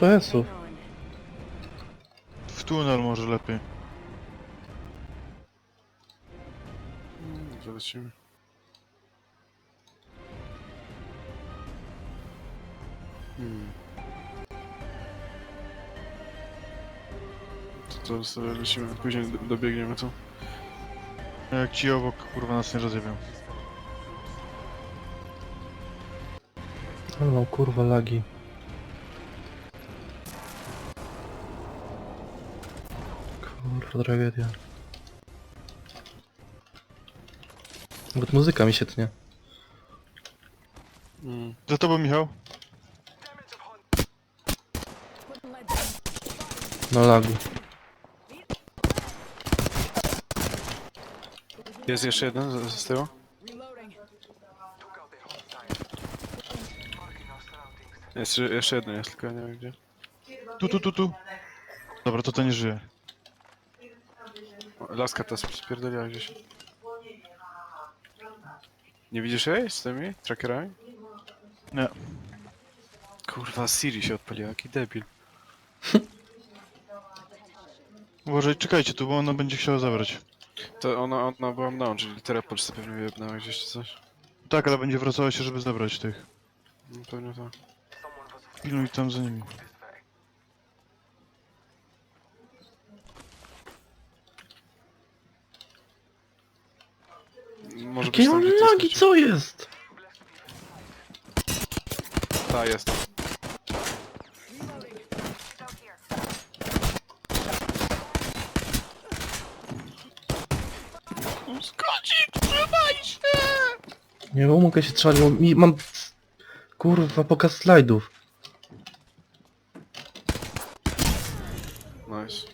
FPS-ów. W tunel może lepiej. Mm, Zobaczymy. Hmm. To, to sobie lecimy, później do- dobiegniemy tu. Jak ci obok kurwa nas nie rozjebią. Ale mam kurwa lagi. Kurwa tragedia. Nawet muzyka mi się tnie. Mm. Za tobą Michał? Na lagu. Jest jeszcze jeden z, z tyłu? Jest jeszcze- jeszcze jeden jest, tylko ja nie wiem gdzie. Tu, tu, tu, tu. Dobra, to to nie żyje. Laska ta spierdoliła gdzieś. Nie widzisz jej z tymi trackerami? Nie. Kurwa, Siri się odpaliła, jaki debil. Uważaj, czekajcie tu, bo ona będzie chciała zabrać. To ona, ona była mną, czyli teleport sobie pewnie wyjebnęła gdzieś czy coś. Tak, ale będzie wracała się, żeby zabrać tych. No pewnie to. Pilnuj tam za nimi. Może Jakie tam, mam gdzie ty lagi, jesteś. co jest? Ta, jest. Nie mogę się trzymać, bo mi, mam... Kurwa, pokaz slajdów. Nice.